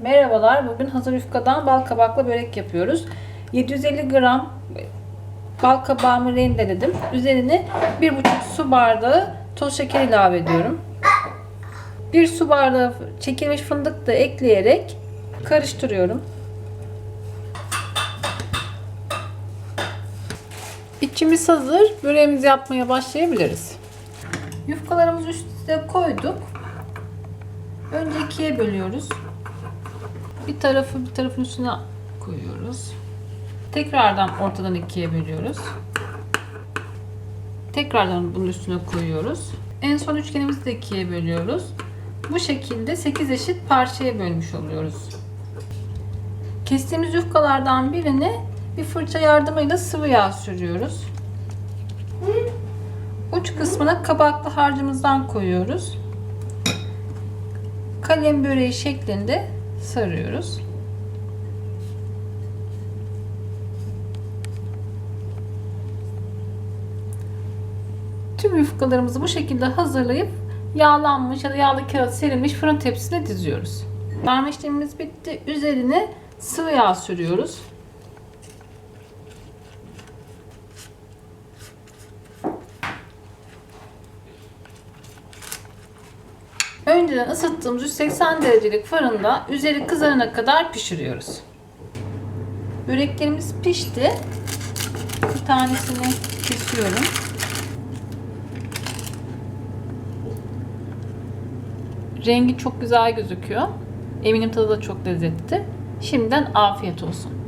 Merhabalar. Bugün hazır yufkadan bal kabaklı börek yapıyoruz. 750 gram bal kabağımı rendeledim. Üzerine 1,5 su bardağı toz şeker ilave ediyorum. 1 su bardağı çekilmiş fındık da ekleyerek karıştırıyorum. İçimiz hazır. Böreğimizi yapmaya başlayabiliriz. Yufkalarımızı üstüne koyduk. Önce ikiye bölüyoruz. Bir tarafı bir tarafın üstüne koyuyoruz. Tekrardan ortadan ikiye bölüyoruz. Tekrardan bunun üstüne koyuyoruz. En son üçgenimizi de ikiye bölüyoruz. Bu şekilde 8 eşit parçaya bölmüş oluyoruz. Kestiğimiz yufkalardan birini bir fırça yardımıyla sıvı yağ sürüyoruz. Uç kısmına kabaklı harcımızdan koyuyoruz. Kalem böreği şeklinde sarıyoruz. Tüm yufkalarımızı bu şekilde hazırlayıp yağlanmış ya da yağlı kağıt serilmiş fırın tepsisine diziyoruz. Sarma işlemimiz bitti. Üzerine sıvı yağ sürüyoruz. Önceden ısıttığımız 180 derecelik fırında üzeri kızarana kadar pişiriyoruz. Böreklerimiz pişti. Bir tanesini kesiyorum. Rengi çok güzel gözüküyor. Eminim tadı da çok lezzetli. Şimdiden afiyet olsun.